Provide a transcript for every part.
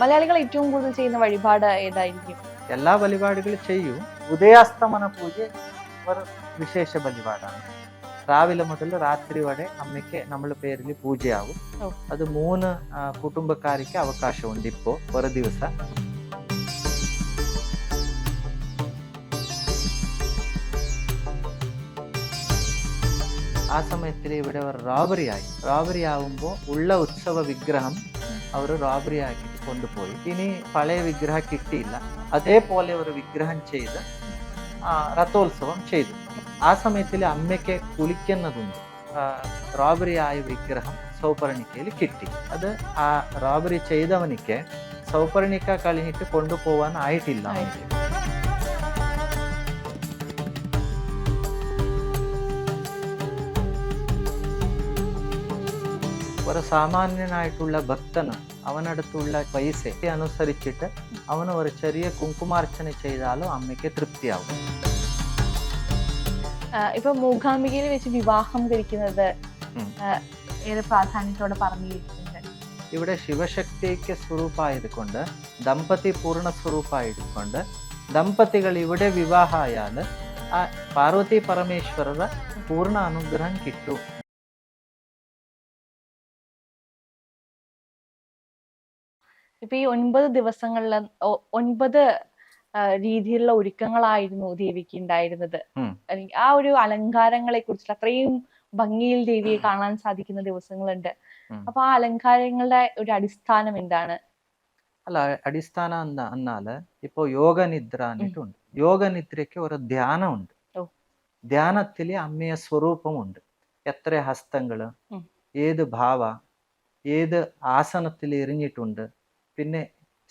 മലയാളികൾ ഏറ്റവും കൂടുതൽ ചെയ്യുന്ന വഴിപാട് ഏതായിരിക്കും? എല്ലാ വഴിപാടുകളും ചെയ്യും. ഉദയാസ്തമന പൂജ ഒരു വിശേഷ വഴിപാടാണ്. രാവിലെ മുതൽ രാത്രി വരെ അമ്മയ്ക്ക് നമ്മൾ പേരിൽ പൂജയാവും. അത് മൂന്ന് കുടുംബക്കാർക്ക് അവകാശമുണ്ട് ഇപ്പോ ഒരു ദിവസം. ആ സമയത്തിൽ ഇവിടെ ഒരു റോബറി ആയി. റോബറി ആവുമ്പോൾ ഉള്ള ഉത്സവ വിഗ്രഹം അവർ റോബറി ആക്കിയിട്ട് കൊണ്ടുപോയി. ഇനി പഴയ വിഗ്രഹം കിട്ടിയില്ല. അതേപോലെ ഒരു വിഗ്രഹം ചെയ്ത് രഥോത്സവം ചെയ്തു. ആ സമയത്തിൽ അമ്മയ്ക്ക് കുളിക്കുന്നതുണ്ട്. റോബറി ആയ വിഗ്രഹം സൗപർണിക്കയിൽ കിട്ടി. അത് ആ റോബറി ചെയ്തവനിക്ക് സൗപർണിക്ക കഴിഞ്ഞിട്ട് കൊണ്ടുപോകാൻ ആയിട്ടില്ല ഒരു സാമാന്യനായിട്ടുള്ള ഭക്തന് അവനടുത്തുള്ള പൈസ അനുസരിച്ചിട്ട് അവന് ഒരു ചെറിയ കുങ്കുമാർച്ചന ചെയ്താലും അമ്മയ്ക്ക് തൃപ്തിയാവും. ഇപ്പൊ മൂകാംബികയിൽ വെച്ച് വിവാഹം കഴിക്കുന്നത് പ്രാധാന്യത്തോടെ പറഞ്ഞിരിക്കുന്നത് ഇവിടെ ശിവശക്തിക്ക് സ്വരൂപമായതുകൊണ്ട് ദമ്പതി പൂർണ സ്വരൂപമായതുകൊണ്ട് ദമ്പതികൾ ഇവിടെ വിവാഹമായാൽ ആ പാർവതി പരമേശ്വരന് പൂർണ അനുഗ്രഹം കിട്ടും. ഇപ്പൊ ഈ ഒൻപത് ദിവസങ്ങളിൽ ഒൻപത് രീതിയിലുള്ള ഒരുക്കങ്ങളായിരുന്നു ദേവിക്ക് ഉണ്ടായിരുന്നത്. ആ ഒരു അലങ്കാരങ്ങളെ കുറിച്ച് അത്രയും ഭംഗിയിൽ ദേവിയെ കാണാൻ സാധിക്കുന്ന ദിവസങ്ങളുണ്ട്. അപ്പൊ ആ അലങ്കാരങ്ങളുടെ ഒരു അടിസ്ഥാനം എന്താണ്? അല്ല എന്നാൽ ഇപ്പോ യോഗനിദ്ര എന്നിട്ടുണ്ട്. യോഗ നിദ്രയ്ക്ക് ഒരു ധ്യാനമുണ്ട്. ഓ. ധ്യാനത്തിൽ അമ്മയ സ്വരൂപമുണ്ട്. എത്ര ഹസ്തങ്ങൾ. ഏത് ഭാവ ഏത് ആസനത്തിൽ എറിഞ്ഞിട്ടുണ്ട് പിന്നെ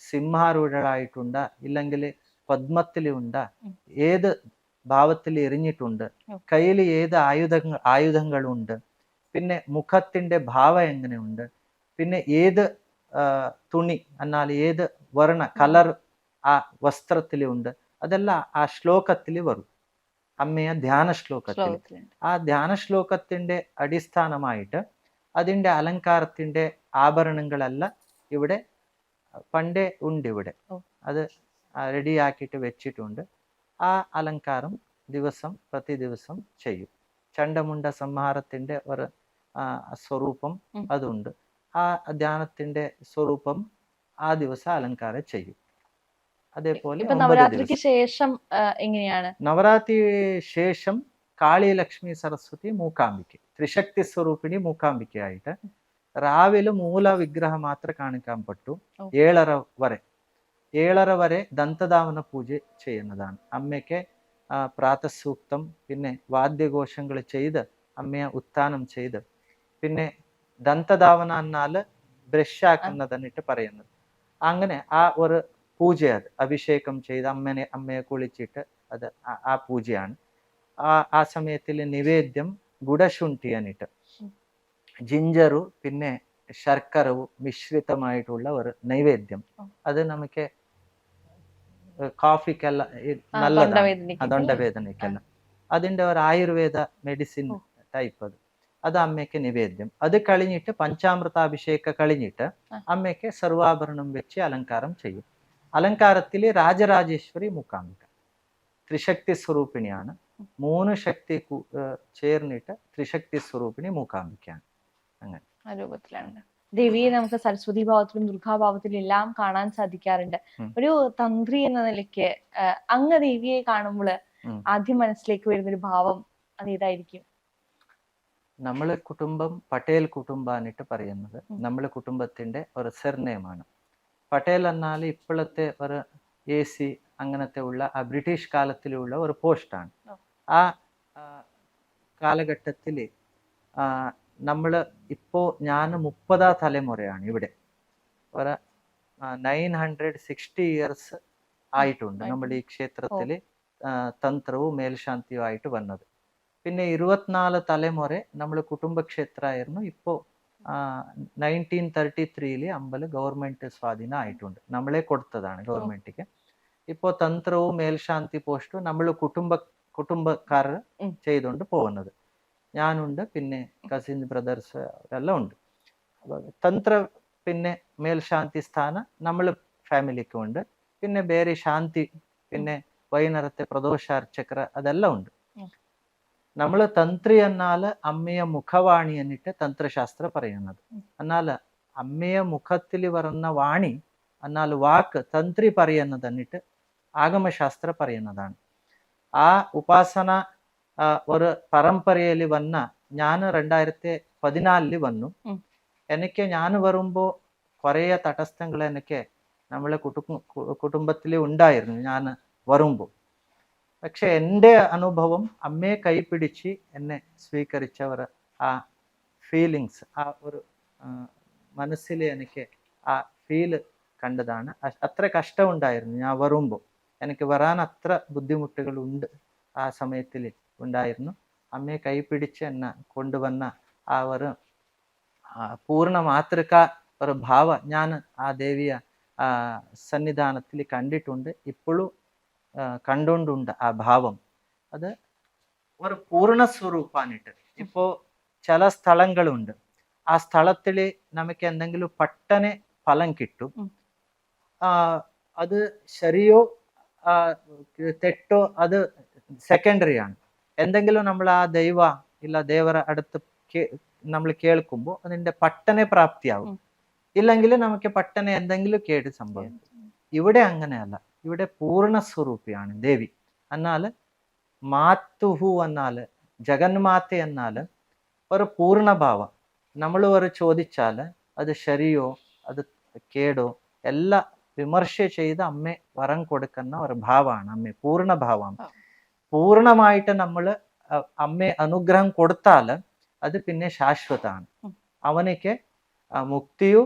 സിംഹാരൂഢരായിട്ടുണ്ട് ഇല്ലെങ്കിൽ പത്മത്തിലുണ്ട്. ഏത് ഭാവത്തിൽ എറിഞ്ഞിട്ടുണ്ട്. കയ്യിൽ ഏത് ആയുധങ്ങൾ ആയുധങ്ങളുണ്ട് പിന്നെ മുഖത്തിന്റെ ഭാവം എങ്ങനെയുണ്ട് പിന്നെ ഏത് തുണി എന്നാൽ ഏത് വർണ കളർ ആ വസ്ത്രത്തിലുണ്ട് അതെല്ലാം ആ ശ്ലോകത്തിൽ വരും അമ്മയ ധ്യാന ശ്ലോകത്തിൽ ആ ധ്യാന ശ്ലോകത്തിന്റെ അടിസ്ഥാനമായിട്ട് അതിന്റെ അലങ്കാരത്തിന്റെ ആഭരണങ്ങളെല്ലാം ഇവിടെ പണ്ടേ ഉണ്ട് ഇവിടെ. അത് റെഡിയാക്കിയിട്ട് വെച്ചിട്ടുണ്ട്. ആ അലങ്കാരം ദിവസം പ്രതി ദിവസം ചെയ്യും. ചണ്ടമുണ്ട സംഹാരത്തിന്റെ ഒരു സ്വരൂപം അതുണ്ട്. ആ ധ്യാനത്തിന്റെ സ്വരൂപം ആ ദിവസം അലങ്കാരം ചെയ്യും. അതേപോലെ നവരാത്രിക്ക് ശേഷം എങ്ങനെയാണ്? നവരാത്രി ശേഷം കാളി ലക്ഷ്മി സരസ്വതി മൂക്കാംബിക്ക് ത്രിശക്തി സ്വരൂപിണി മൂകാംബികയായിട്ട് രാവിലെ മൂല വിഗ്രഹം മാത്രം കാണിക്കാൻ പറ്റൂ. ഏഴര വരെ. ഏഴര വരെ ദന്തധാവന പൂജ ചെയ്യുന്നതാണ്. അമ്മയ്ക്ക് പ്രാതസൂക്തം പിന്നെ വാദ്യഘോഷങ്ങൾ ചെയ്ത് അമ്മയെ ഉത്ഥാനം ചെയ്ത് പിന്നെ ദന്തധാവന എന്നാൽ ബ്രഷാക്കുന്നതെന്നിട്ട് പറയുന്നത്. അങ്ങനെ ആ ഒരു പൂജ അത് അഭിഷേകം ചെയ്ത് അമ്മനെ അമ്മയെ കുളിച്ചിട്ട് അത് ആ- പൂജയാണ്. ആ ആ സമയത്തിൽ നിവേദ്യം ഗുഡശുണ്ടിയാനിട്ട് എന്നിട്ട്. ജിഞ്ചറു പിന്നെ ശർക്കരവും മിശ്രിതമായിട്ടുള്ള ഒരു നൈവേദ്യം അത് നമുക്ക് കാഫിക്കല്ല നല്ലതാണ്. തൊണ്ടവേദനയ്ക്ക് അതിന്റെ ഒരു ആയുർവേദ മെഡിസിൻ ടൈപ്പ് അത്. അത് അമ്മയ്ക്ക് നിവേദ്യം. അത് കഴിഞ്ഞിട്ട് പഞ്ചാമൃതാഭിഷേക കഴിഞ്ഞിട്ട് അമ്മയ്ക്ക് സർവാഭരണം വെച്ച് അലങ്കാരം ചെയ്യും. അലങ്കാരത്തിൽ രാജരാജേശ്വരി മുക്കാമിട്ട ത്രിശക്തി സ്വരൂപിണിയാണ്. മൂന്ന് ശക്തി ചേർന്നിട്ട് ത്രിശക്തി സ്വരൂപിണി മൂകാംബികയാണ് ആ രൂപത്തിലാണ് ദേവിയെ നമുക്ക് സരസ്വതി ഭാവത്തിലും ദുർഗാഭാവത്തിലും എല്ലാം കാണാൻ സാധിക്കാറുണ്ട്. ഒരു തന്ത്രി എന്ന നിലയ്ക്ക് അങ്ങ് ദേവിയെ കാണുമ്പോൾ ആദ്യം മനസ്സിലേക്ക് വരുന്ന ഒരു ഭാവം അതേതായിരിക്കും നമ്മൾ കുടുംബം പട്ടേൽ കുടുംബ എന്നിട്ട് പറയുന്നത് നമ്മൾ നമ്മളെ കുടുംബത്തിന്റെ ഒരു സെർനെയമാണ്. പട്ടേൽ എന്നാൽ ഇപ്പോഴത്തെ ഒരു എ സി അങ്ങനത്തെ ഉള്ള ആ ബ്രിട്ടീഷ് കാലത്തിലുള്ള ഒരു പോസ്റ്റാണ്. ആ കാലഘട്ടത്തിൽ നമ്മൾ ഇപ്പോ ഞാൻ മുപ്പതാ തലമുറയാണ് ഇവിടെ. ഒരു നയൻ ഹൺഡ്രഡ് സിക്സ്റ്റി ഇയേഴ്സ് ആയിട്ടുണ്ട്. നമ്മുടെ ഈ ക്ഷേത്രത്തിൽ തന്ത്രവും മേൽശാന്തിയും ആയിട്ട് വന്നത്. പിന്നെ ഇരുപത്തിനാല് തലമുറ നമ്മൾ കുടുംബക്ഷേത്രമായിരുന്നു. ഇപ്പോൾ നയന്റീൻ തേർട്ടി ത്രീയിൽ അമ്പലം ഗവൺമെന്റ് സ്വാധീനം ആയിട്ടുണ്ട് നമ്മളെ കൊടുത്തതാണ് ഗവൺമെന്റിക്ക് ഇപ്പോൾ തന്ത്രവും മേൽശാന്തി പോസ്റ്റും നമ്മൾ കുടുംബ കുടുംബക്കാർ. ചെയ്തുകൊണ്ട് പോകുന്നത്. ഞാനുണ്ട് പിന്നെ കസിൻ ബ്രദേഴ്സ് എല്ലാം ഉണ്ട്. തന്ത്ര പിന്നെ മേൽശാന്തി സ്ഥാനം നമ്മൾ ഫാമിലിക്കും ഉണ്ട്. പിന്നെ ಬೇರೆ ശാന്തി പിന്നെ വൈകുന്നേരത്തെ പ്രദോഷ അതെല്ലാം ഉണ്ട്. നമ്മൾ തന്ത്രി എന്നാൽ അമ്മയെ മുഖവാണി എന്നിട്ട് തന്ത്രശാസ്ത്രം പറയുന്നത്. എന്നാൽ അമ്മയെ മുഖത്തിൽ വരുന്ന വാണി എന്നാൽ വാക്ക് തന്ത്രി പറയുന്നത് എന്നിട്ട് ആഗമശാസ്ത്രം പറയുന്നതാണ്. ആ ഉപാസന ഒരു പരമ്പരയിൽ വന്ന ഞാൻ രണ്ടായിരത്തി പതിനാലിൽ വന്നു. എനിക്ക് ഞാൻ വരുമ്പോൾ കുറേ തടസ്സങ്ങൾ എനിക്ക് നമ്മളെ കുടുംബ കുടുംബത്തിൽ ഉണ്ടായിരുന്നു ഞാൻ വരുമ്പോൾ പക്ഷെ എന്റെ അനുഭവം അമ്മയെ കൈപിടിച്ച് എന്നെ സ്വീകരിച്ചവർ ആ ഫീലിങ്സ് ആ ഒരു മനസ്സിൽ എനിക്ക് ആ ഫീൽ കണ്ടതാണ്. അത്ര കഷ്ടമുണ്ടായിരുന്നു ഞാൻ വരുമ്പോൾ എനിക്ക് വരാൻ അത്ര ബുദ്ധിമുട്ടുകൾ ഉണ്ട് ആ സമയത്തിൽ ഉണ്ടായിരുന്നു. അമ്മയെ കൈപിടിച്ച് എന്നെ കൊണ്ടുവന്ന ആ ഒരു പൂർണ മാതൃക ഒരു ഭാവ ഞാൻ ആ ദേവിയ സന്നിധാനത്തിൽ കണ്ടിട്ടുണ്ട്. ഇപ്പോഴും കണ്ടുകൊണ്ടുണ്ട് ആ ഭാവം. അത് ഒരു പൂർണ സ്വരൂപാനിട്ട്. ഇപ്പോ ചില സ്ഥലങ്ങളുണ്ട്. ആ സ്ഥലത്തിൽ നമുക്ക് എന്തെങ്കിലും പട്ടനെ ഫലം കിട്ടും. ആ അത് ശരിയോ തെറ്റോ അത് സെക്കൻഡറി ആണ്. എന്തെങ്കിലും നമ്മൾ ആ ദൈവ ഇല്ല ദേവರ അടുത്ത് നമ്മൾ കേൾക്കുമ്പോൾ അതിന്റെ പട്ടനെ പ്രാപ്തിയാവും. ഇല്ലെങ്കിൽ നമുക്ക് പട്ടനെ എന്തെങ്കിലും കേട് സംഭവിക്കും. ഇവിടെ അങ്ങനെയല്ല. ഇവിടെ പൂർണ സ്വരൂപിയാണ് ദേവി. എന്നാൽ മാത്തുഹു എന്നാൽ ജഗന്മാത എന്നാൽ ഒരു പൂർണഭാവം. നമ്മൾ ഒരു ചോദിച്ചാൽ അത് ശരിയോ അത് കേടോ എല്ലാം വിമർശ ചെയ്ത് അമ്മ വരം കൊടുക്കുന്ന ഒരു ഭാവമാണ് അമ്മ പൂർണ. പൂർണമായിട്ട് നമ്മൾ അമ്മ അനുഗ്രഹം കൊടുത്താൽ അത് പിന്നെ ശാശ്വതമാണ്. അവനിക്ക് മുക്തിയും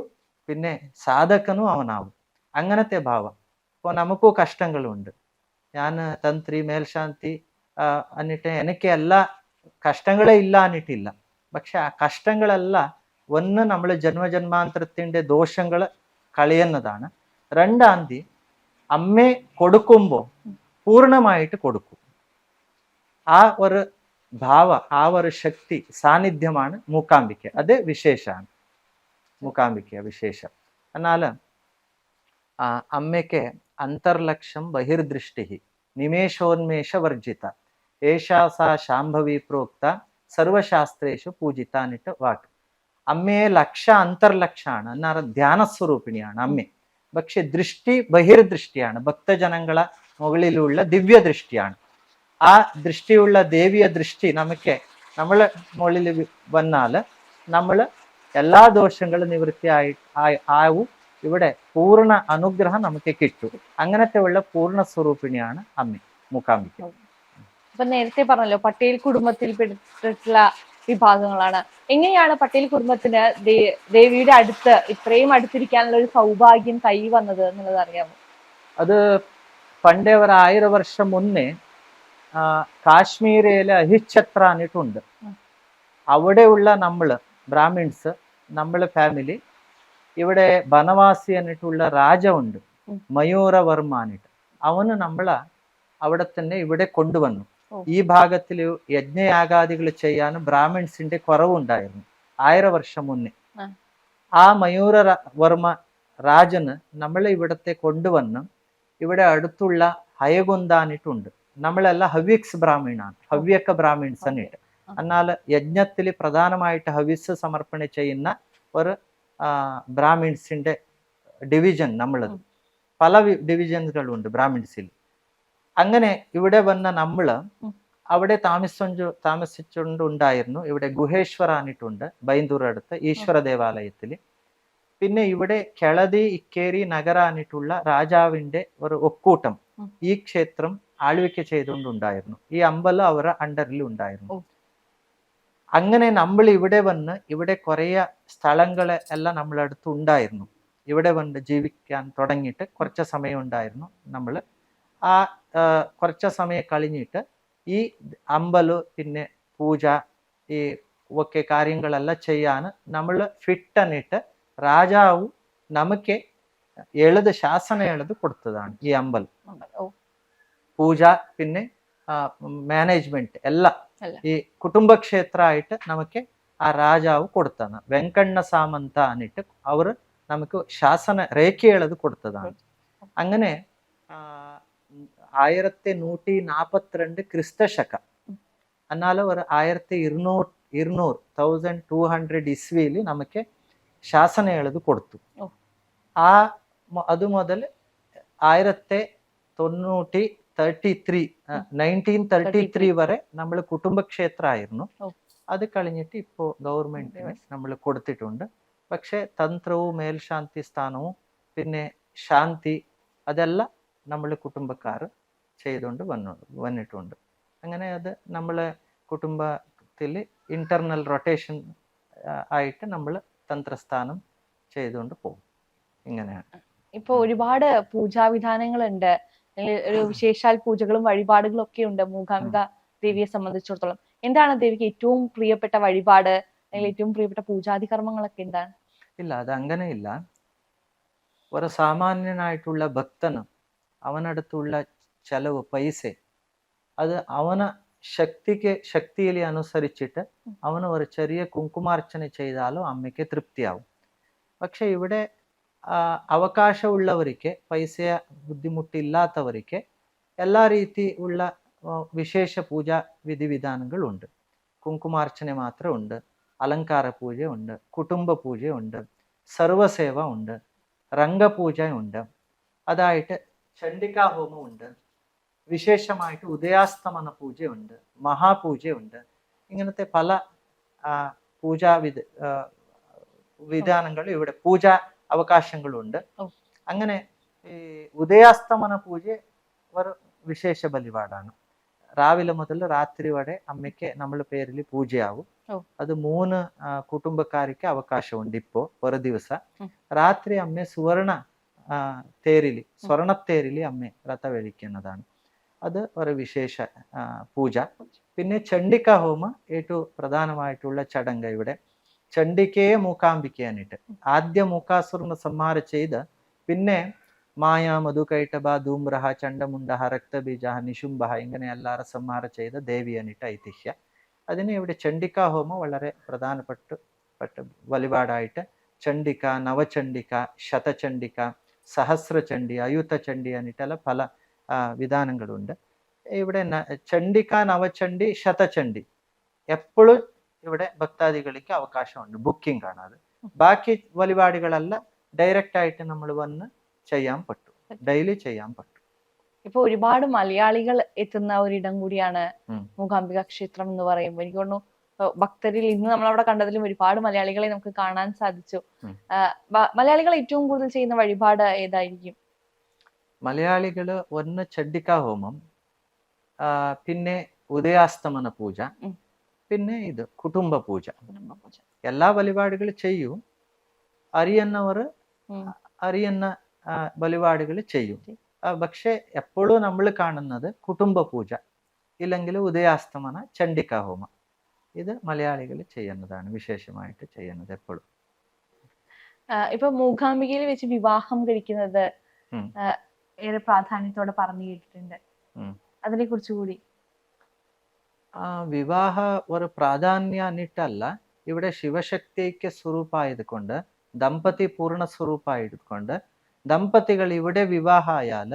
പിന്നെ സാധകനും അവനാവും. അങ്ങനത്തെ ഭാവം. ഇപ്പോൾ നമുക്കും കഷ്ടങ്ങളുണ്ട്. ഞാൻ തന്ത്രി മേൽശാന്തി എന്നിട്ട് എനിക്ക് എല്ലാ കഷ്ടങ്ങളെ ഇല്ല എന്നിട്ടില്ല പക്ഷെ ആ കഷ്ടങ്ങളല്ല ഒന്ന് നമ്മൾ ജന്മജന്മാന്തരത്തിന്റെ ദോഷങ്ങൾ കളയുന്നതാണ്. രണ്ടാം തീയതി അമ്മയെ കൊടുക്കുമ്പോൾ പൂർണമായിട്ട് കൊടുക്കും. ആ ഒരു ഭാവ ആ ഒരു ശക്തി സാന്നിധ്യമാണ് മൂക്കാംബിക്ക അത് വിശേഷമാണ് മൂക്കാംബിക്ക വിശേഷം. എന്നാൽ അമ്മയ്ക്ക് അന്തർലക്ഷം ബഹിർദൃഷ്ടി നിമേഷോന്മേഷവർജിത ഏഷാ സാ ശാംഭവി പ്രോക്ത സർവശാസ്ത്രേഷു പൂജിത എന്നിട്ട് വാക്ക്. അമ്മയെ ലക്ഷ അന്തർലക്ഷാണ് എന്നാണ് ധ്യാന സ്വരൂപിണിയാണ് അമ്മ. പക്ഷെ ദൃഷ്ടി ബഹിർദൃഷ്ടിയാണ് ഭക്തജനങ്ങളെ മുകളിലുള്ള ദിവ്യ ദൃഷ്ടിയാണ് ആ ദൃഷ്ടിയുള്ള ദേവിയ ദൃഷ്ടി നമുക്ക് നമ്മൾ മുകളിൽ വന്നാൽ നമ്മൾ എല്ലാ ദോഷങ്ങളും നിവൃത്തിയായി ആയി- ആവും. ഇവിടെ പൂർണ അനുഗ്രഹം നമുക്ക് കിട്ടും. അങ്ങനത്തെ ഉള്ള പൂർണ സ്വരൂപിണിയാണ് അമ്മ മൂക്കാംബിക. അപ്പൊ നേരത്തെ പറഞ്ഞല്ലോ പട്ടേൽ കുടുംബത്തിൽ പെട്ടിട്ടുള്ള വിഭാഗങ്ങളാണ്. എങ്ങനെയാണ് പട്ടേൽ കുടുംബത്തിന് ദേവിയുടെ അടുത്ത് ഇത്രയും അടുത്തിരിക്കാനുള്ള ഒരു സൗഭാഗ്യം കൈ വന്നത് എന്നുള്ളത് അറിയാമോ? അത് പണ്ടേ ഒരു ആയിരം വർഷം മുന്നേ കാശ്മീരിലെ അഹിച്ഛത്ര എന്നിട്ടുണ്ട് അവിടെയുള്ള നമ്മൾ ബ്രാഹ്മിൺസ് നമ്മളെ ഫാമിലി ഇവിടെ ബനവാസി എന്നിട്ടുള്ള രാജ ഉണ്ട്. മയൂരവർമ്മ എന്നിട്ട് അവന് നമ്മളെ അവിടെ തന്നെ ഇവിടെ കൊണ്ടുവന്നു. ഈ ഭാഗത്തിൽ യജ്ഞയാഗാദികൾ ചെയ്യാനും ബ്രാഹ്മിൺസിന്റെ കുറവുണ്ടായിരുന്നു. ആയിരം വർഷം മുന്നേ. ആ. ആ മയൂര വർമ്മ രാജന് നമ്മളെ ഇവിടത്തെ കൊണ്ടുവന്ന് ഇവിടെ അടുത്തുള്ള ഹയകുന്താനിട്ടുണ്ട് നമ്മളെല്ലാം ഹവ്യക്സ് ബ്രാഹ്മീണാണ്. ഹവ്യക്ക ബ്രാഹ്മിൺസ് എന്നിട്ട്. എന്നാൽ യജ്ഞത്തിൽ പ്രധാനമായിട്ട് ഹവ്യസ് സമർപ്പണ ചെയ്യുന്ന ഒരു ആ, ബ്രാഹ്മിൺസിന്റെ ഡിവിഷൻ നമ്മളത്. പല ഡിവിഷൻസുകളുണ്ട് ബ്രാഹ്മിൺസിൽ. അങ്ങനെ ഇവിടെ വന്ന നമ്മൾ അവിടെ താമസിച്ചു താമസിച്ചുകൊണ്ടുണ്ടായിരുന്നു. ഇവിടെ ഗുഹേശ്വര എന്നിട്ടുണ്ട് ബൈന്ദൂർ അടുത്ത് ഈശ്വര ദേവാലയത്തിൽ പിന്നെ ഇവിടെ കെളതി ഇക്കേരി നഗര രാജാവിന്റെ രാജാവിന്റെ ഒരു ഒക്കൂട്ടം. ഈ ക്ഷേത്രം ആളുവയ്ക്ക ചെയ്തുകൊണ്ടുണ്ടായിരുന്നു. ഈ അമ്പലം അവരുടെ അണ്ടറിൽ ഉണ്ടായിരുന്നു. അങ്ങനെ നമ്മൾ ഇവിടെ വന്ന് ഇവിടെ കുറേ സ്ഥലങ്ങളെ എല്ലാം നമ്മളടുത്ത് ഉണ്ടായിരുന്നു. ഇവിടെ വന്ന് ജീവിക്കാൻ തുടങ്ങിയിട്ട് കുറച്ച് സമയം ഉണ്ടായിരുന്നു നമ്മൾ ആ കുറച്ച് സമയം കഴിഞ്ഞിട്ട് ഈ അമ്പലം പിന്നെ പൂജ ഈ ഒക്കെ കാര്യങ്ങളെല്ലാം ചെയ്യാൻ നമ്മൾ ഫിട്ടനിട്ട് രാജാവും നമുക്ക് എഴുത് ശാസന എഴുത് കൊടുത്തതാണ് ഈ അമ്പലം. പൂജ പിന്നെ മാനേജ്മെന്റ് എല്ലാം എല്ലാം. ഈ കുടുംബക്ഷേത്രമായിട്ട് നമുക്ക് ആ രാജാവ് കൊടുത്താണ് വെങ്കണ്ണ സാമന്ത എന്നിട്ട് അവർ നമുക്ക് ശാസന രേഖ എഴുതി കൊടുത്തതാണ് അങ്ങനെ ആ, ആയിരത്തി നൂറ്റി നാപ്പത്തിരണ്ട് ക്രിസ്തശക എന്നാലും ഒരു ആയിരത്തി ഇരുന്നൂറ് ഇരുന്നൂറ് തൗസൻഡ് ടു ഹൺഡ്രഡ് ഇസ്വിയിൽ നമുക്ക് ശാസന എഴുതി കൊടുത്തു ഓ. ആ മു- അത് മുതൽ ആയിരത്തി തൊണ്ണൂറ്റി thirty three nineteen thirty three വരെ നമ്മൾ കുടുംബക്ഷേത്രമായിരുന്നു. ആയിരുന്നു അത് കഴിഞ്ഞിട്ട് ഇപ്പോൾ ഗവൺമെന്റിന് നമ്മൾ കൊടുത്തിട്ടുണ്ട്. പക്ഷേ തന്ത്രവും മേൽശാന്തി സ്ഥാനവും പിന്നെ ശാന്തി അതെല്ലാം നമ്മൾ കുടുംബക്കാർ ചെയ്തുകൊണ്ട് വന്നു വന്നിട്ടുണ്ട്. അങ്ങനെ അത് നമ്മളെ കുടുംബത്തിൽ ഇന്റർണൽ റൊട്ടേഷൻ ആയിട്ട് നമ്മൾ തന്ത്രസ്ഥാനം ചെയ്തുകൊണ്ട് പോകും. ഇങ്ങനെയാണ്. ഇപ്പോൾ ഒരുപാട് പൂജാവിധാനങ്ങളുണ്ട്. ഒരു വിശേഷാൽ പൂജകളും വഴിപാടുകളും ഒക്കെ ഉണ്ട്. മൂകാംബിക ദേവിയെ സംബന്ധിച്ചിടത്തോളം. എന്താണ് ദേവിക്ക് ഏറ്റവും പ്രിയപ്പെട്ട വഴിപാട്? അല്ലെങ്കിൽ ഏറ്റവും പ്രിയപ്പെട്ട പൂജാതി കർമ്മങ്ങളൊക്കെ എന്താണ്? ഇല്ല അത് അങ്ങനെയില്ല. ഒരു സാമാന്യനായിട്ടുള്ള ഭക്തന് അവനടുത്തുള്ള ചെലവ് പൈസ അത് അവന ശക്തിക്ക് ശക്തിയിൽ അനുസരിച്ചിട്ട് അവന് ഒരു ചെറിയ കുങ്കുമാർച്ചന ചെയ്താലും അമ്മയ്ക്ക് തൃപ്തിയാവും. പക്ഷെ ഇവിടെ അവകാശമുള്ളവർക്ക് പൈസ ബുദ്ധിമുട്ടില്ലാത്തവർക്ക് എല്ലാ രീതി ഉള്ള വിശേഷ പൂജ വിധിവിധാനങ്ങളുണ്ട്. കുങ്കുമാർച്ചന മാത്രം ഉണ്ട് അലങ്കാര പൂജ ഉണ്ട് കുടുംബ പൂജ ഉണ്ട് സർവസേവ ഉണ്ട് രംഗപൂജ ഉണ്ട് അതായിട്ട് ചണ്ഡികാ ഉണ്ട് വിശേഷമായിട്ട് ഉദയാസ്തമന പൂജയുണ്ട് മഹാപൂജയുണ്ട്. ഇങ്ങനത്തെ പല പൂജാ വിധ വിധാനങ്ങൾ ഇവിടെ. പൂജ അവകാശങ്ങളുണ്ട്. അങ്ങനെ ഈ ഉദയാസ്തമന പൂജ ഒരു വിശേഷ ബലിപാടാണ്. രാവിലെ മുതൽ രാത്രി വരെ അമ്മയ്ക്ക് നമ്മൾ പേരിൽ പൂജയാവും. അത് മൂന്ന് കുടുംബക്കാർക്ക് അവകാശമുണ്ട് ഇപ്പോ ഒരു ദിവസം. രാത്രി അമ്മ സുവർണ തേരിലി തേരിൽ സ്വർണത്തേരിൽ അമ്മ രഥവഴിക്കുന്നതാണ് അത് ഒരു വിശേഷ പൂജ. പിന്നെ ചണ്ഡിക ഹോമ ഏറ്റവും പ്രധാനമായിട്ടുള്ള ചടങ്ങ് ഇവിടെ. ചണ്ഡിക്കയെ മൂക്കാമ്പിക്കാനായിട്ട് ആദ്യം മൂക്കാസുറിനെ സംഹാരം ചെയ്ത് പിന്നെ മായ മധുകൈട്ടഭ ധൂമ്രഹ ചണ്ഡമുണ്ടഹ രക്തബീജ നിശുംഭ ഇങ്ങനെ എല്ലാവരും സംഹാര ചെയ്ത ദേവിയനിട്ട് ഐതിഹ്യ. അതിന് ഇവിടെ ചണ്ഡിക ഹോമം വളരെ പ്രധാനപ്പെട്ട പെട്ട വഴിപാടായിട്ട് ചണ്ഡിക നവചണ്ഡിക ശതചണ്ഡിക സഹസ്രചണ്ഡി അയുതചണ്ഡി എന്നിട്ടെല്ലാം പല വിധാനങ്ങളുണ്ട്. ഇവിടെ ചണ്ഡിക നവചണ്ഡി ശതചണ്ഡി എപ്പോഴും ഇവിടെ ഭക്താദികൾക്ക് അവകാശമുണ്ട്. ബുക്കിംഗ് ആണ് അത്. ബാക്കി വഴിപാടുകളെല്ലാം ഡയറക്റ്റ് ആയിട്ട് നമ്മൾ വന്ന് ചെയ്യാൻ പറ്റും. ഡെയിലി ചെയ്യാൻ പറ്റും. ഇപ്പൊ ഒരുപാട് മലയാളികൾ എത്തുന്ന ഒരിടം കൂടിയാണ്. മൂകാംബിക ക്ഷേത്രം എന്ന് പറയുമ്പോൾ. എനിക്ക് തോന്നുന്നു ഭക്തരിൽ ഇന്ന് നമ്മൾ അവിടെ കണ്ടതിലും ഒരുപാട് മലയാളികളെ നമുക്ക് കാണാൻ സാധിച്ചു. മലയാളികൾ ഏറ്റവും കൂടുതൽ ചെയ്യുന്ന വഴിപാട് ഏതായിരിക്കും? മലയാളികൾ ഒന്ന് ചണ്ഡിക ഹോമം പിന്നെ ഉദയാസ്തമന പൂജ. പിന്നെ ഇത് കുടുംബ പൂജ എല്ലാ വഴിപാടുകൾ ചെയ്യും. അറിയുന്നവർ. അറിയുന്ന ആ, വഴിപാടുകൾ ചെയ്യും. പക്ഷെ എപ്പോഴും നമ്മൾ കാണുന്നത് കുടുംബ പൂജ ഇല്ലെങ്കിൽ ഉദയാസ്തമന ചണ്ഡിക ഹോമം ഇത് മലയാളികൾ ചെയ്യുന്നതാണ് വിശേഷമായിട്ട് ചെയ്യുന്നത് എപ്പോഴും. ഇപ്പൊ മൂകാംബികയിൽ വെച്ച് വിവാഹം കഴിക്കുന്നത് ഏറെ പ്രാധാന്യത്തോടെ പറഞ്ഞു കേട്ടിട്ടുണ്ട്. അതിനെ കുറിച്ച് വിവാഹ ഒരു പ്രാധാന്യ ನಿಟ್ಟಲ್ಲ ഇവിടെ ശിവശക്തിക്ക് സ്വരൂപമായതുകൊണ്ട് ദമ്പതി പൂർണ സ്വരൂപമായതുകൊണ്ട് ദമ്പതികൾ ഇവിടെ വിവാഹ ആയാൽ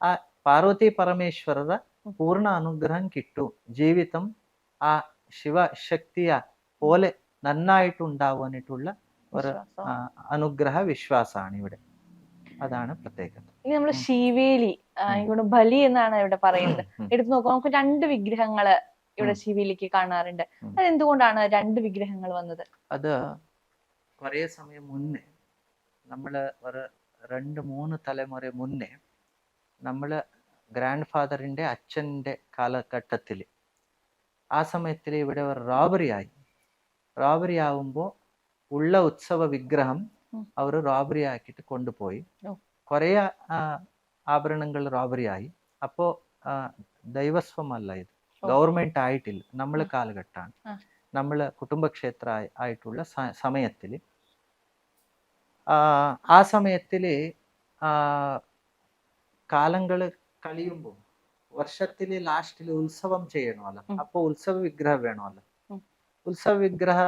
ആ പാർവതി പരമേശ്വരത പൂർണ അനുഗ്രഹം കിട്ടും. ജീവിതം ആ ശിവശക്തിയ പോലെ നന്നായിട്ടുണ്ടാവാനായിട്ടുള്ള ഒരു അനുഗ്രഹ വിശ്വാസമാണ് ഇവിടെ. അതാണ് പ്രത്യേകത. ഇനി നമ്മൾ ശിവേലി ബലി എന്നാണ് ഇവിടെ പറയുന്നത്. എടുത്തു നോക്കുമ്പോൾ നമുക്ക് രണ്ട് വിഗ്രഹങ്ങൾ ഇവിടെ ശിവിലിക്ക് കാണാറുണ്ട്. അതെന്തുകൊണ്ടാണ് രണ്ട് വിഗ്രഹങ്ങൾ വന്നത്? അത് കുറേ സമയം മുന്നേ നമ്മൾ ഒരു രണ്ട് മൂന്ന് തലമുറ മുന്നേ നമ്മൾ ഗ്രാൻഡ് ഫാദറിന്റെ അച്ഛന്റെ കാലഘട്ടത്തിൽ ആ സമയത്തിൽ ഇവിടെ ഒരു റോബറി ആയി. റോബറി ആവുമ്പോൾ ഉള്ള ഉത്സവ വിഗ്രഹം അവർ റോബറി ആക്കിയിട്ട് കൊണ്ടുപോയി. കുറേ ആഭരണങ്ങൾ റോബറി ആയി. അപ്പോൾ ദൈവസ്വമല്ല ഇത്. ഗവൺമെന്റ് ആയിട്ടില്ല നമ്മൾ. കാലഘട്ടമാണ്. നമ്മൾ കുടുംബക്ഷേത്ര ആയിട്ടുള്ള സമയത്തിൽ ആ സമയത്തിൽ കാലങ്ങൾ കളിയുമ്പോൾ വർഷത്തിൽ ലാസ്റ്റിൽ ഉത്സവം ചെയ്യണമല്ലോ. അപ്പോൾ ഉത്സവ വിഗ്രഹം വേണമല്ലോ. ഉത്സവ വിഗ്രഹ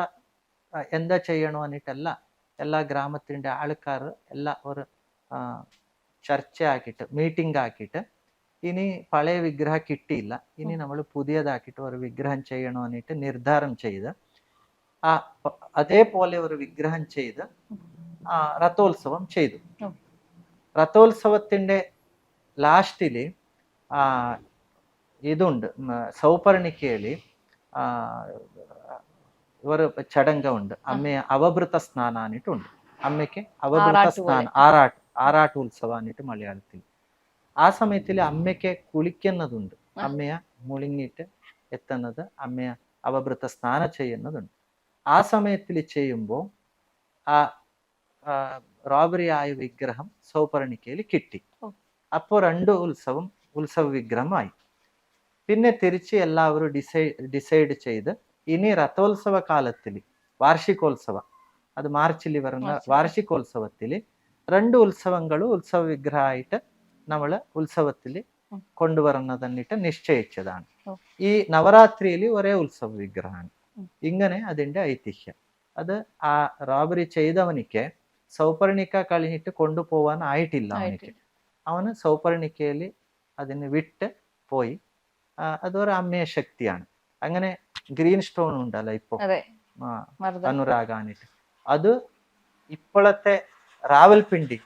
എന്താ ചെയ്യണോ എന്നിട്ടല്ല എല്ലാ ഗ്രാമത്തിന്റെ ആൾക്കാർ എല്ലാ ഒരു ചർച്ച ആക്കിയിട്ട് മീറ്റിംഗ് ആക്കിയിട്ട് ഇനി പഴയ വിഗ്രഹം കിട്ടിയില്ല. ഇനി നമ്മൾ പുതിയതാക്കിയിട്ട് ഒരു വിഗ്രഹം ചെയ്യണമെന്നിട്ട് നിർദ്ധാരം ചെയ്ത് ആ അതേപോലെ ഒരു വിഗ്രഹം ചെയ്ത് ആ രഥോത്സവം ചെയ്തു. രഥോത്സവത്തിന്റെ ലാസ്റ്റിൽ ഇതുണ്ട്. സൗപർണിക്കയിൽ ഒരു ചടങ്ങുണ്ട്. അമ്മയെ അവഭൃത സ്നാനാനിട്ടുണ്ട്. അമ്മയ്ക്ക് അവഭൃത. സ്നാനം ആറാട്ട് ആറാട്ട് ഉത്സവാനിട്ട് മലയാളത്തിൽ. ആ സമയത്തിൽ അമ്മയ്ക്ക് കുളിക്കുന്നതുണ്ട്. അമ്മയെ മുളിങ്ങിയിട്ട് എത്തുന്നത് അമ്മയെ അവഭൃത സ്നാനം ചെയ്യുന്നതുണ്ട്. ആ സമയത്തിൽ ചെയ്യുമ്പോൾ ആ റോബറി ആയ വിഗ്രഹം സൗപർണിക്കയിൽ കിട്ടി. അപ്പോൾ രണ്ട് ഉത്സവം ഉത്സവ വിഗ്രഹമായി. പിന്നെ തിരിച്ച് എല്ലാവരും ഡിസൈഡ് ഡിസൈഡ് ചെയ്ത് ഇനി രഥോത്സവ കാലത്തിൽ വാർഷികോത്സവ അത് മാർച്ചിൽ വരുന്ന വാർഷികോത്സവത്തിൽ രണ്ട് ഉത്സവങ്ങളും ഉത്സവ വിഗ്രഹമായിട്ട് നമ്മൾ ഉത്സവത്തിൽ. കൊണ്ടുവരുന്നതെന്നിട്ട് നിശ്ചയിച്ചതാണ്. ഈ നവരാത്രിയിൽ ഒരേ ഉത്സവ വിഗ്രഹമാണ്. ഇങ്ങനെ അതിന്റെ ഐതിഹ്യം. അത് ആ റോബറി ചെയ്തവനിക്ക് സൗപർണിക്ക കഴിഞ്ഞിട്ട് കൊണ്ടുപോകാൻ ആയിട്ടില്ല അവനിക്ക്. അവന് സൗപർണിക്കയിൽ അതിന് വിട്ട് പോയി. അതൊരു അമ്മയ ശക്തിയാണ്. അങ്ങനെ ഗ്രീൻ സ്റ്റോൺ ഉണ്ടല്ലോ ഇപ്പോൾ അനുരാഗാനിട്ട് അത് ഇപ്പോഴത്തെ റാവൽപിണ്ടി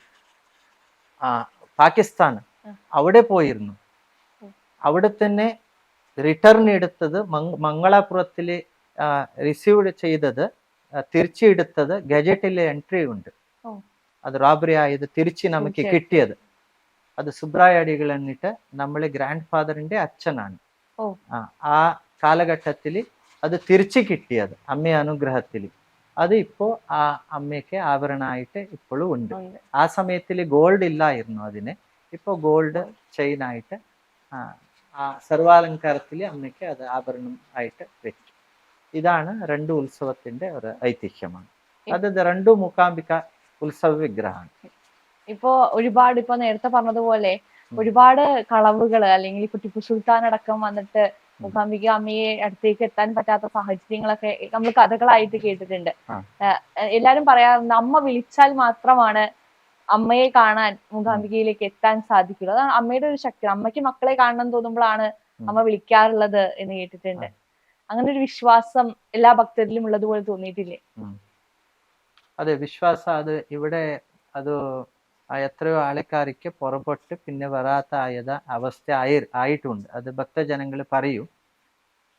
ആ പാകിസ്ഥാൻ. അവിടെ പോയിരുന്നു. അവിടെ തന്നെ റിട്ടേൺ എടുത്തത് മംഗ മംഗളാപുരത്തിൽ റിസീവ്ഡ് ചെയ്തത് തിരിച്ചെടുത്തത് ഗജറ്റിലെ എൻട്രി ഉണ്ട്. അത് റോബറി ആയത് തിരിച്ച് നമുക്ക്. കിട്ടിയത് അത് സുബ്രായാടികൾ എന്നിട്ട് നമ്മളെ ഗ്രാൻഡ് ഫാദറിന്റെ അച്ഛനാണ് ആ കാലഘട്ടത്തിൽ അത് തിരിച്ചു കിട്ടിയത് അമ്മ അനുഗ്രഹത്തിൽ അത് ഇപ്പോ ആ അമ്മയ്ക്ക് ആഭരണമായിട്ട് ഇപ്പോഴും ഉണ്ട്. ആ സമയത്തിൽ ഗോൾഡ് ഇല്ലായിരുന്നു അതിന്. ഇപ്പോൾ ഗോൾഡ് ചെയിൻ ആയിട്ട് ആ, സർവാലങ്കാരത്തിൽ അമ്മയ്ക്ക് അത് ആഭരണം ആയിട്ട് വെച്ചു. ഇതാണ് രണ്ട് ഉത്സവത്തിന്റെ ഒരു ഐതിഹ്യമാണ്. അത് രണ്ടു മൂക്കാംബിക ഉത്സവ വിഗ്രഹമാണ്. ഇപ്പോ ഒരുപാട് ഇപ്പൊ നേരത്തെ പറഞ്ഞതുപോലെ ഒരുപാട് കളവുകൾ അല്ലെങ്കിൽ കുട്ടിപ്പു ടിപ്പു സുൽത്താൻ അടക്കം വന്നിട്ട് മൂകാംബിക അമ്മയെ അടുത്തേക്ക് എത്താൻ പറ്റാത്ത സാഹചര്യങ്ങളൊക്കെ നമ്മൾ കഥകളായിട്ട് കേട്ടിട്ടുണ്ട്. എല്ലാരും പറയാറുണ്ട് അമ്മ വിളിച്ചാൽ മാത്രമാണ് അമ്മയെ കാണാൻ മൂകാംബികയിലേക്ക് എത്താൻ സാധിക്കുള്ളൂ. അതാണ് അമ്മയുടെ ഒരു ശക്തി. അമ്മയ്ക്ക് മക്കളെ കാണണം എന്ന് തോന്നുമ്പോഴാണ് അമ്മ വിളിക്കാറുള്ളത് എന്ന് കേട്ടിട്ടുണ്ട്. അങ്ങനെ ഒരു വിശ്വാസം എല്ലാ ഭക്തരിലും ഉള്ളതുപോലെ തോന്നിയിട്ടില്ലേ? അതെ വിശ്വാസം അത് ഇവിടെ അത് എത്രയോ ആൾക്കാർക്ക് പുറപ്പെട്ട് പിന്നെ വരാത്ത ആയത അവസ്ഥ ആയി ആയിട്ടുണ്ട്. അത് ഭക്തജനങ്ങൾ പറയും.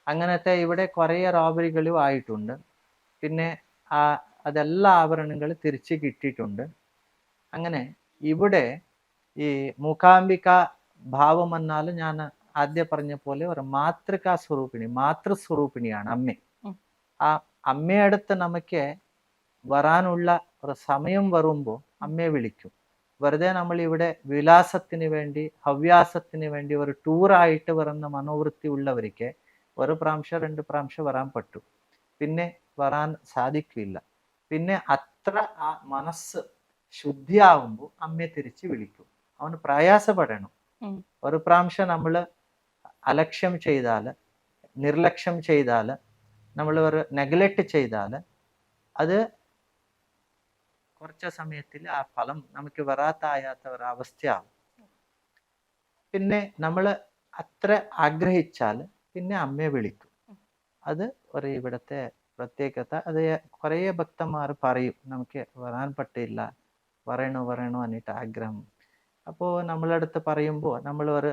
അങ്ങനത്തെ ഇവിടെ കുറേ റോബറികളും ആയിട്ടുണ്ട്. പിന്നെ ആ അതെല്ലാ ആഭരണങ്ങൾ തിരിച്ച് കിട്ടിയിട്ടുണ്ട്. അങ്ങനെ ഇവിടെ ഈ മൂകാംബിക ഭാവം എന്നാൽ ഞാൻ ആദ്യം പറഞ്ഞ പോലെ ഒരു മാതൃകാ സ്വരൂപിണി മാതൃസ്വരൂപിണിയാണ് അമ്മ. ആ അമ്മയടുത്ത് നമുക്ക് വരാനുള്ള ഒരു സമയം വരുമ്പോൾ അമ്മയെ വിളിക്കും. വെറുതെ നമ്മൾ ഇവിടെ വിലാസത്തിന് വേണ്ടി ഹവ്യാസത്തിന് വേണ്ടി ഒരു ടൂറായിട്ട് വരുന്ന മനോവൃത്തി ഉള്ളവർക്ക് ഒരു പ്രാവശ്യം രണ്ട് പ്രാവശ്യം വരാൻ പറ്റും. പിന്നെ വരാൻ സാധിക്കില്ല. പിന്നെ അത്ര ആ മനസ്സ് ശുദ്ധിയാവുമ്പോൾ അമ്മയെ തിരിച്ച് വിളിക്കും. അവന് പ്രയാസപ്പെടണം. ഒരു പ്രാവശ്യം നമ്മൾ അലക്ഷ്യം ചെയ്താൽ നിർലക്ഷ്യം ചെയ്താൽ നമ്മൾ ഒരു നെഗ്ലക്റ്റ് ചെയ്താൽ അത് കുറച്ച് സമയത്തിൽ ആ ഫലം നമുക്ക് വരാത്തായാത്ത ഒരു അവസ്ഥയാവും പിന്നെ നമ്മൾ അത്ര ആഗ്രഹിച്ചാൽ പിന്നെ അമ്മയെ വിളിക്കും. അത് ഒരു ഇവിടുത്തെ പ്രത്യേകത അത് കുറേ ഭക്തന്മാർ പറയും നമുക്ക് വരാൻ പറ്റില്ല വരണോ വരണോ എന്നിട്ട് ആഗ്രഹം. അപ്പോൾ നമ്മളടുത്ത് പറയുമ്പോൾ നമ്മൾ ഒരു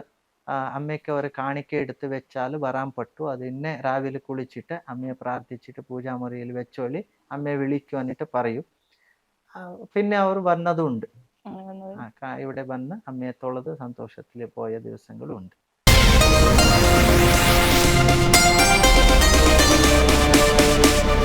അമ്മയ്ക്ക് ഒരു കാണിക്ക എടുത്ത് വെച്ചാൽ വരാൻ പറ്റൂ. അത് ഇന്നെ രാവിലെ കുളിച്ചിട്ട് അമ്മയെ പ്രാർത്ഥിച്ചിട്ട് പൂജാമുറിയിൽ വെച്ചോളി അമ്മയെ വിളിക്കും പറയും. പിന്നെ അവർ വന്നതും. ഉണ്ട് ഇവിടെ വന്ന് അമ്മയെ തൊഴുത് സന്തോഷത്തിൽ പോയ ദിവസങ്ങളുണ്ട്.